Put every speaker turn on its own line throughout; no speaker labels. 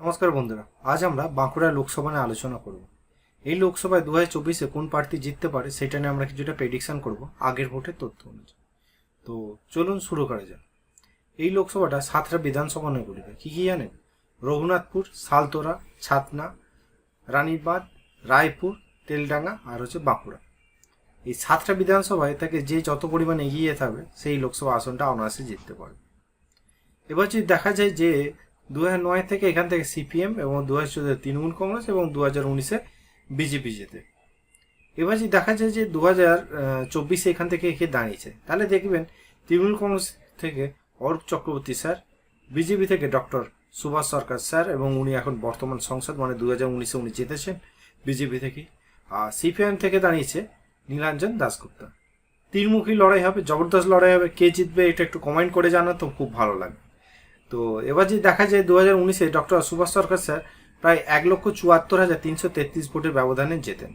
নমস্কার বন্ধুরা, আজ আমরা বাঁকুড়া লোকসভা নিয়ে আলোচনা করব। এই লোকসভায় দু হাজার চব্বিশে কোন প্রার্থী জিততে পারে সেটা নিয়ে আমরা কিছুটা প্রেডিকশন করব আগের ভোটের তথ্য অনুযায়ী। তো চলুন শুরু করা যাক। এই লোকসভাটা সাতটা বিধানসভা নিয়ে গঠিত। কী কী জানেন? রঘুনাথপুর, সালতোরা, ছাতনা, রানীবাঁধ, রায়পুর, তেলডাঙ্গা আর হচ্ছে বাঁকুড়া। এই সাতটা বিধানসভায় তাকে যে যত পরিমাণে এগিয়ে থাকবে সেই লোকসভা আসনটা অনায়াসে জিততে পারবে। এবার যদি দেখা যায় যে দু নয় থেকে এখান থেকে সিপিএম এবং দু হাজার চোদ্দে তৃণমূল কংগ্রেস এবং দু হাজার উনিশে বিজেপি জেতে এবার যদি দেখা যায় যে দু হাজার চব্বিশে এখান থেকে একে দাঁড়িয়েছে, তাহলে দেখবেন তৃণমূল কংগ্রেস থেকে অরূপ চক্রবর্তী স্যার, বিজেপি থেকে ডক্টর সুভাষ সরকার স্যার এবং উনি এখন বর্তমান সংসদ মানে দু হাজার উনিশে উনি জিতেছেন বিজেপি থেকে। আর সিপিএম থেকে দাঁড়িয়েছে নীলাঞ্জন দাসগুপ্তা তিনমুখী লড়াই হবে, জবরদস্ত লড়াই হবে, কে জিতবে এটা একটু কমেন্ট করে জানা তো খুব ভালো লাগবে। তো এবার যদি দেখা যায় দু হাজার উনিশে ডক্টর সুভাষ সরকার স্যার প্রায় এক লক্ষ চুয়াত্তর হাজার তিনশো তেত্রিশ ভোটের ব্যবধানে জেতেন।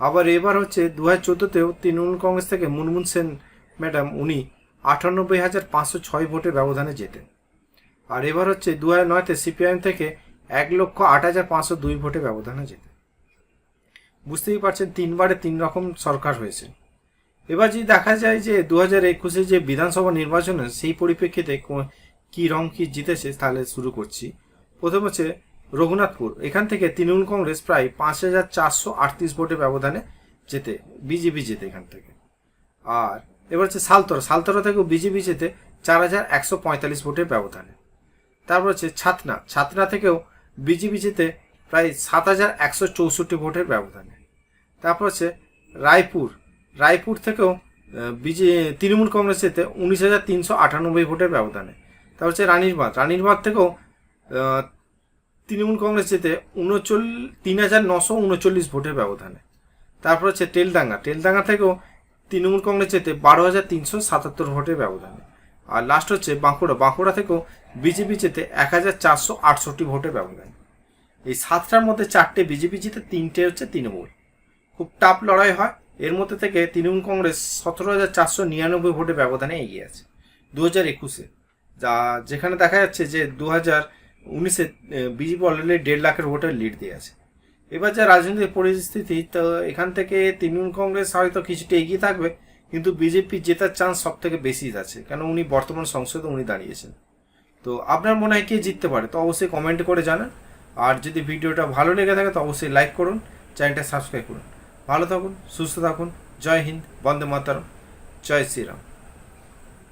আবার এবার হচ্ছে দু হাজার চোদ্দোতেও তৃণমূল কংগ্রেস থেকে মুনমুন সেন ম্যাডাম উনি আটানব্বই হাজার পাঁচশো ছয় ভোটের ব্যবধানে জেতেন। আর এবার হচ্ছে দু হাজার নয়তে সিপিআইএম থেকে এক লক্ষ আট হাজার পাঁচশো দুই ভোটের ব্যবধানে জেতেন। বুঝতেই পারছেন তিনবারে তিন রকম সরকার হয়েছে। এবার যদি দেখা যায় যে দু হাজার একুশে যে বিধানসভা নির্বাচন সেই পরিপ্রেক্ষিতে কো- রং কি জিতেছে তাহলে শুরু করছি। প্রথম হচ্ছে রঘুনাথপুর। এখান থেকে তৃণমূল কংগ্রেস প্রায় পাঁচ হাজার চারশো আটত্রিশ ভোটের ব্যবধানে জেতে, বিজেপি জেতে এখান থেকে। আর এবার হচ্ছে সালতরা। সালতরা থেকেও বিজেপি জেতে চার হাজার একশো পঁয়তাল্লিশ ভোটের ব্যবধানে। তারপর হচ্ছে ছাতনা। ছাতনা থেকেও বিজেপি জেতে প্রায় সাত হাজার একশো চৌষট্টি ভোটের ব্যবধানে। তারপর হচ্ছে রায়পুর। রায়পুর থেকেও বিজে, তৃণমূল কংগ্রেস জেতে উনিশ হাজার তিনশো আটানব্বই ভোটের ব্যবধানে। তারপর হচ্ছে রানীর বাঁধ। রানীরবাঁধ রানীরবাঁধ থেকেও তৃণমূল কংগ্রেস জেতে উনচল্লিশ তিন হাজার নশো উনচল্লিশ ভোটের ব্যবধানে। তারপর হচ্ছে তেলডাঙ্গা। তেলদাঙ্গা থেকেও তৃণমূল কংগ্রেস জেতে বারো হাজার তিনশো সাতাত্তর ভোটের ব্যবধানে। আর লাস্ট হচ্ছে বাঁকুড়া। বাঁকুড়া থেকেও বিজেপি জেতে এক হাজার চারশো আটষট্টি ভোটের ব্যবধানে। এই সাতটার মধ্যে চারটে বিজেপি জিতে, তিনটে হচ্ছে তৃণমূল। খুব টাফ লড়াই হয়। এর মধ্যে থেকে তৃণমূল কংগ্রেস সতেরো হাজার চারশো নিরানব্বই ভোটের ব্যবধানে এগিয়ে আছে। দু হাজার একুশে। যা যেখানে দেখা যাচ্ছে যে দু হাজার উনিশে বিজেপি অলরেডি দেড় লাখের ভোটের লিড দিয়ে আছে। এবার যা রাজনৈতিক পরিস্থিতি, তো এখান থেকে তৃণমূল কংগ্রেস হয়তো কিছুটা এগিয়ে থাকবে, কিন্তু বিজেপি জেতার চান্স সব থেকে বেশি আছে কেন উনি বর্তমান সংসদে উনি দাঁড়িয়েছেন। তো আপনার মনে হয় কে জিততে পারে? তো অবশ্যই কমেন্ট করে জানান। আর যদি ভিডিওটা ভালো লেগে থাকে, তো অবশ্যই লাইক করুন, চ্যানেলটা সাবস্ক্রাইব করুন। ভালো থাকুন, সুস্থ থাকুন, জয় হিন্দ, বন্দে মাতারম, জয় শ্রীরাম।